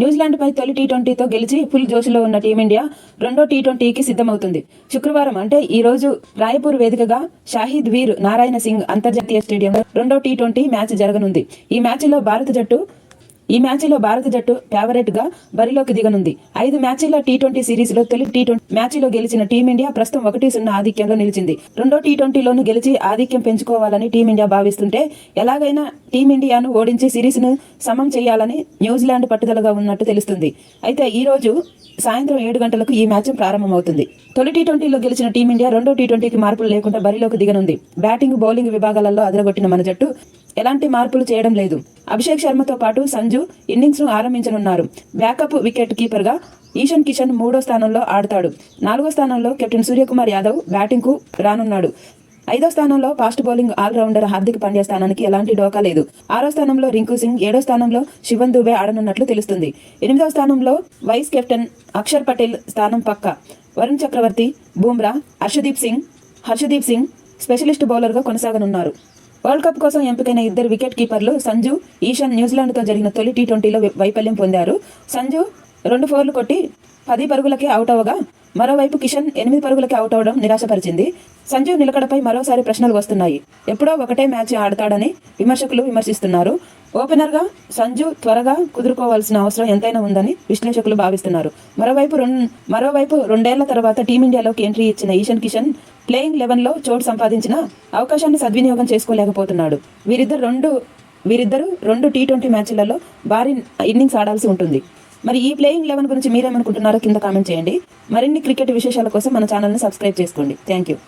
న్యూజిలాండ్పై తొలి టీ ట్వంటీతో గెలిచి ఫుల్ జోష్లో ఉన్న టీమిండియా రెండో టీ ట్వంటీకి సిద్ధమవుతుంది. శుక్రవారం అంటే ఈ రోజు రాయపూర్ వేదికగా షాహిద్ వీర్ నారాయణ సింగ్ అంతర్జాతీయ స్టేడియంలో రెండో టీ ట్వంటీ మ్యాచ్ జరగనుంది. ఈ మ్యాచ్లో భారత జట్టు ఈ మ్యాచ్లో భారత జట్టు ఫేవరెట్గా బరిలోకి దిగనుంది. ఐదు మ్యాచ్ల్లో టీ ట్వంటీ సిరీస్లో తొలి టీ ట్వంటీ మ్యాచ్లో గెలిచిన టీమిండియా ప్రస్తుతం ఒకటి సున్నా ఆధిక్యంలో నిలిచింది. రెండో టీ ట్వంటీలోనూ గెలిచి ఆధిక్యం పెంచుకోవాలని టీమిండియా భావిస్తుంటే ఎలాగైనా టీమిండియాను ఓడించి సిరీస్ను సమం చేయాలని న్యూజిలాండ్ పట్టుదలగా ఉన్నట్టు తెలుస్తుంది. అయితే ఈ రోజు సాయంత్రం ఏడు గంటలకు ఈ మ్యాచ్ ప్రారంభమవుతుంది. తొలి టీ ట్వంటీలో గెలిచిన టీమిండియా రెండో టీ ట్వంటీకి మార్పులు లేకుండా బరిలోకి దిగనుంది. బ్యాటింగ్ బౌలింగ్ విభాగాలలో అదరగొట్టిన మన జట్టు ఎలాంటి మార్పులు చేయడం లేదు. అభిషేక్ శర్మతో పాటు సంజు ఇన్నింగ్స్ను ఆరంభించనున్నారు. బ్యాకప్ వికెట్ కీపర్గా ఈశాన్ కిషన్ మూడో స్థానంలో ఆడతాడు. నాలుగో స్థానంలో కెప్టెన్ సూర్యకుమార్ యాదవ్ బ్యాటింగ్కు రానున్నాడు. ఐదో స్థానంలో fast bowling all rounder Hardik Pandya స్థానానికి ఎలాంటి డోకా లేదు. ఆరో స్థానంలో రింకు సింగ్ ఏడో స్థానంలో శివన్ దుబే ఆడనున్నట్లు తెలుస్తుంది. ఎనిమిదవ స్థానంలో వైస్ కెప్టెన్ అక్షర్ పటేల్ స్థానం పక్క. వరుణ్ చక్రవర్తి బూమ్రా హర్షదీప్ సింగ్ హర్షదీప్ సింగ్ స్పెషలిస్ట్ బౌలర్గా కొనసాగనున్నారు. వరల్డ్ కప్ కోసం ఎంపికైన ఇద్దరు వికెట్ కీపర్లు సంజు ఈశాన్ న్యూజిలాండ్తో జరిగిన తొలి టీ ట్వంటీలో వైఫల్యం పొందారు. సంజు రెండు ఫోర్లు కొట్టి పది పరుగులకే అవుట్ అవగా మరోవైపు కిషన్ ఎనిమిది పరుగులకి అవుట్ అవడం నిరాశపరిచింది. సంజు నిలకడపై మరోసారి ప్రశ్నలు వస్తున్నాయి. ఎప్పుడో ఒకటే మ్యాచ్ ఆడతాడని విమర్శకులు విమర్శిస్తున్నారు. ఓపెనర్గా సంజు త్వరగా కుదురుకోవాల్సిన అవసరం ఎంతైనా ఉందని విశ్లేషకులు భావిస్తున్నారు. మరోవైపు రెండు మరోవైపు రెండేళ్ళ తర్వాత టీమిండియాలోకి ఎంట్రీ ఇచ్చిన ఈశాన్ కిషన్ ప్లేయింగ్ లెవెన్లో చోటు సంపాదించిన అవకాశాన్ని సద్వినియోగం చేసుకోలేకపోతున్నాడు. వీరిద్దరు రెండు వీరిద్దరూ రెండు టీ ట్వంటీ మ్యాచ్లలో భారీ ఇన్నింగ్స్ ఆడాల్సి ఉంటుంది. మరి ఈ ప్లేయింగ్ లెవెన్ గురించి మీరేమనుకుంటున్నారో కింద కామెంట్ చేయండి. మరిన్ని క్రికెట్ విశేషాల కోసం మన ఛానల్ని సబ్స్క్రైబ్ చేసుకోండి. Thank you